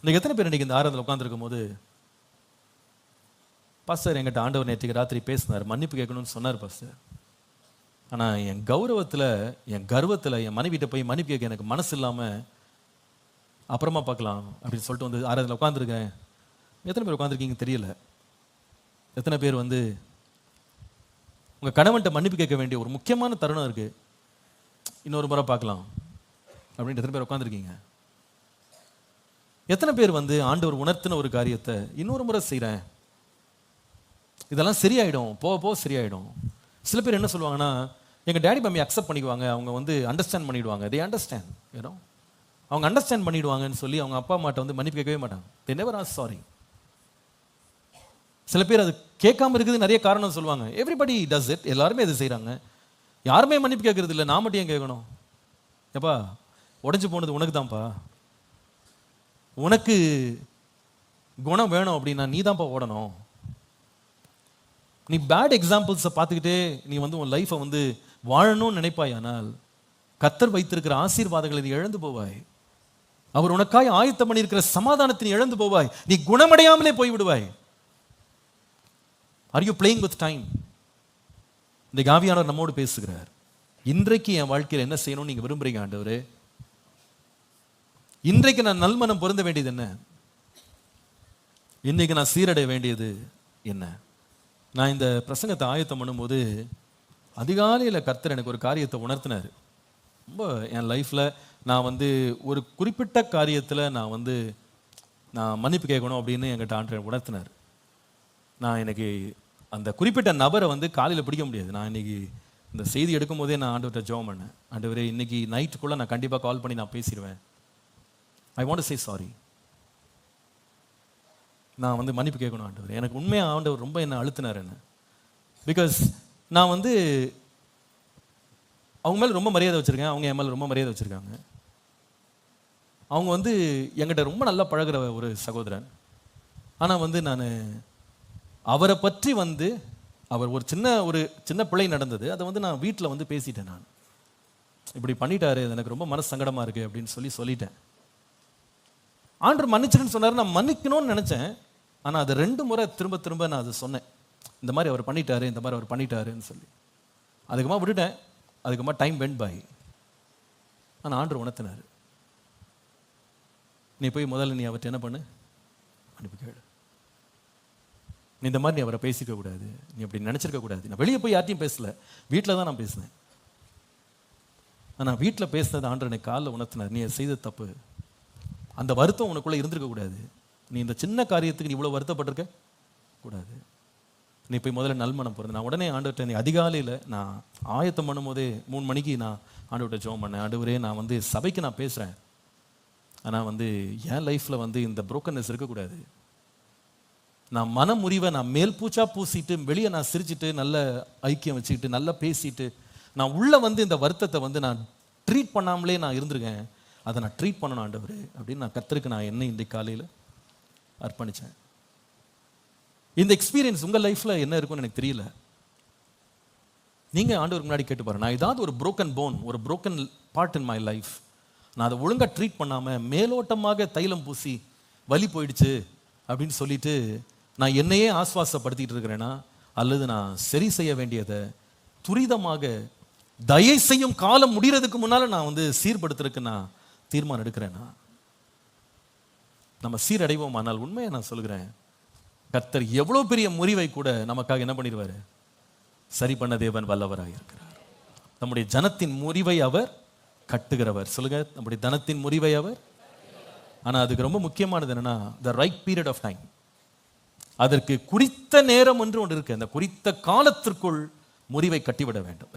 இன்னைக்கு எத்தனை பேர் இன்னைக்கு இந்த ஆராதனை உட்காந்துருக்கும் போது பாஸ்டர் என்கிட்ட ஆண்டவர் நேற்றுக்கு ராத்திரி பேசினார் மன்னிப்பு கேட்கணும்னு சொன்னார் பாஸ்டர். ஆனால் என் கௌரவத்தில் என் கர்வத்தில் என் மனைவிட்ட போய் மன்னிப்பு கேட்க எனக்கு மனசு இல்லாமல் அப்புறமா பார்க்கலாம் அப்படின்னு சொல்லிட்டு வந்து ஆராதனை உட்காந்துருக்கேன் எத்தனை பேர் உட்காந்துருக்கீங்க தெரியல. எத்தனை பேர் வந்து உங்கள் கணவன்கிட்ட மன்னிப்பு கேட்க வேண்டிய ஒரு முக்கியமான தருணம் இருக்குது இன்னொரு முறை பார்க்கலாம் அப்படின்ட்டு எத்தனை பேர் உட்காந்துருக்கீங்க எத்தனை பேர் வந்து ஆண்டவர் உணர்த்தின ஒரு காரியத்தை இன்னொரு முறை செய்கிறேன் இதெல்லாம் சரியாயிடும். போக போக சரியாயிடும். சில பேர் என்ன சொல்லுவாங்கன்னா எங்கள் டேடி மம்மி அக்செப்ட் பண்ணிக்குவாங்க அவங்க வந்து அண்டர்ஸ்டாண்ட் பண்ணிடுவாங்க. தே அண்டர்ஸ்டாண்ட் ஏனோ அவங்க அண்டர்ஸ்டாண்ட் பண்ணிடுவாங்கன்னு சொல்லி அவங்க அப்பா அம்மாட்ட வந்து மன்னிப்பு கேட்கவே மாட்டாங்க. தே நெவர் ஆர் சாரி சில பேர் அது கேட்காம இருக்குது நிறைய காரணம் சொல்லுவாங்க. எவ்ரிபடி டஸ் இட் எல்லாருமே இது செய்கிறாங்க யாருமே மன்னிப்பு கேட்கறது இல்லை நான் மட்டும் ஏன் கேட்கணும்? எப்பா உடஞ்சி போனது உனக்கு தான்ப்பா உனக்கு குணம் வேணும் அப்படின்னா நீ தான்ப்பா ஓடணும். நீ பேட் எக்ஸாம்பிள்ஸை பார்த்துக்கிட்டே நீ வந்து உன் லைஃப்பை வந்து வாழணும்னு நினைப்பாயானால் கத்தர் வைத்திருக்கிற ஆசீர்வாதங்களை நீ இழந்து போவாய். அவர் உனக்காய் ஆயத்தம் பண்ணியிருக்கிற சமாதானத்தை நீ இழந்து போவாய். நீ குணமடையாமலே போய் விடுவாய் are you playing with time இந்த காவியானவர் நம்மோடு பேசுகிறார். இன்றைக்கு என் வாழ்க்கையில் என்ன செய்யணும்னு நீங்கள் விரும்புகிறீங்க ஆண்டவரே? இன்றைக்கு நான் நல்மனம் பொருந்த வேண்டியது என்ன? இன்னைக்கு நான் சீரடைய வேண்டியது என்ன? நான் இந்த பிரசங்கத்தை ஆயத்தம் பண்ணும்போது அதிகாலையில் கர்த்தர் எனக்கு ஒரு காரியத்தை உணர்த்தினார். ரொம்ப என் லைஃப்பில் நான் வந்து ஒரு குறிப்பிட்ட காரியத்தில் நான் வந்து நான் மன்னிப்பு கேட்கணும் அப்படின்னு என்கிட்ட ஆண்டு உணர்த்தினார். நான் எனக்கு அந்த குறிப்பிட்ட நபரை வந்து காலையில் பிடிக்க முடியாது. நான் இன்னைக்கு இந்த செய்தி எடுக்கும் போதே நான் ஆண்டவர்கிட்ட ஜோம் பண்ணேன். ஆண்டவரே இன்னைக்கு நைட்டுக்குள்ளே நான் கண்டிப்பாக கால் பண்ணி நான் பேசிடுவேன். ஐ வாண்ட் சே சாரி நான் வந்து மன்னிப்பு கேட்கணும் ஆண்டவர். எனக்கு உண்மையாக ஆண்டவர் ரொம்ப என்ன அழுத்தினார் என்ன. பிகாஸ் நான் வந்து அவங்க மேலே ரொம்ப மரியாதை வச்சுருக்கேன். அவங்க என் மேலே ரொம்ப மரியாதை வச்சுருக்காங்க. அவங்க வந்து என்கிட்ட ரொம்ப நல்லா பழகுற ஒரு சகோதரன். ஆனால் வந்து நான் அவரை பற்றி வந்து அவர் ஒரு சின்ன ஒரு சின்ன பிள்ளை நடந்தது. அதை வந்து நான் வீட்டில் வந்து பேசிட்டேன் நான். இப்படி பண்ணிட்டாரு. எனக்கு ரொம்ப மனசு சங்கடமாக இருக்குது அப்படின்னு சொல்லி சொல்லிட்டேன். ஆண்டர் மன்னிச்சிருன்னு சொன்னார் நான் மன்னிக்கணும்னு நினச்சேன். ஆனால் அது ரெண்டு முறை திரும்ப திரும்ப நான் அதை சொன்னேன். இந்த மாதிரி அவர் பண்ணிட்டாரு இந்த மாதிரி அவர் பண்ணிட்டாருன்னு சொல்லி. அதுக்கமாக விட்டுட்டேன். அதுக்கமாக டைம் வெண்ட் பாய் ஆனால் ஆண்டர் உணர்த்தினார். நீ போய் முதல்ல நீ அவர்கிட்ட என்ன பண்ணு? அனுப்பி கேடு நீ இந்த மாதிரி நீ அவரை பேசிக்க கூடாது. நீ அப்படி நினச்சிருக்க கூடாது. நான் வெளியே போய் யார்ட்டையும் பேசல. வீட்டில் தான் நான் பேசினேன். ஆனால் வீட்டில் பேசினது ஆண்டு எனக்கு காலில் உணர்த்தினார். நீ செய்த தப்பு அந்த வருத்தம் உனக்குள்ளே இருந்திருக்க கூடாது. நீ இந்த சின்ன காரியத்துக்கு நீ இவ்வளோ வருத்தப்பட்டிருக்க? கூடாது. நீ போய் முதல்ல நல்மனம் போகிறது நான் உடனே ஆண்டுகிட்ட நீ அதிகாலையில் நான் ஆயத்தம் பண்ணும்போதே மூணு மணிக்கு நான் ஆண்டுகிட்ட ஜோம் பண்ணேன். ஆண்டவரே நான் வந்து சபைக்கு நான் பேசுகிறேன் ஆனால் வந்து என் லைஃப்பில் வந்து இந்த புரோக்கன்னஸ் இருக்கக்கூடாது நான் மன முறிவை நான் மேல் பூச்சா பூசிட்டு வெளியே நான் சிரிச்சுட்டு நல்ல ஐக்கியம் வச்சுக்கிட்டு நல்லா பேசிட்டு நான் உள்ளே வந்து இந்த வருத்தத்தை வந்து நான் ட்ரீட் பண்ணாமலே நான் இருந்திருக்கேன். அதை நான் ட்ரீட் பண்ணணும் ஆண்டவர் அப்படின்னு நான் கத்திருக்கு நான் என்ன இன்றைக்கு காலையில் அர்ப்பணித்தேன் இந்த எக்ஸ்பீரியன்ஸ் உங்கள் லைஃப்பில் என்ன இருக்கும்னு எனக்கு தெரியல. நீங்கள் ஆண்டவருக்கு முன்னாடி கேட்டு பாருங்க. நான் ஏதாவது ஒரு ப்ரோக்கன் போன் ஒரு broken part in my life நான் அதை ஒழுங்காக ட்ரீட் பண்ணாமல் மேலோட்டமாக தைலம் பூசி வலி போயிடுச்சு அப்படின்னு சொல்லிட்டு நான் என்னையே ஆஸ்வாசப்படுத்திட்டு இருக்கிறேன்னா அல்லது நான் சரி செய்ய வேண்டியதை துரிதமாக தயை செய்யும் காலம் முடிகிறதுக்கு முன்னால் நான் வந்து சீர்படுத்துறதுக்கு நான் தீர்மானம் எடுக்கிறேன்னா நம்ம சீரடைவோம் ஆனால் உண்மையை நான் சொல்கிறேன் கர்த்தர் எவ்வளோ பெரிய முறிவை கூட நமக்காக என்ன பண்ணிடுவார்? சரி பண்ண தேவன் வல்லவராக இருக்கிறார். நம்முடைய ஜனத்தின் முறிவை அவர் கட்டுகிறவர். சொல்லுங்க நம்முடைய தனத்தின் முறிவை அவர். ஆனால் அதுக்கு ரொம்ப முக்கியமானது என்னன்னா the right period of time அதற்கு குறித்த நேரம் என்று ஒன்று இருக்கு. அந்த குறித்த காலத்திற்குள் முறிவை கட்டிவிட வேண்டும்.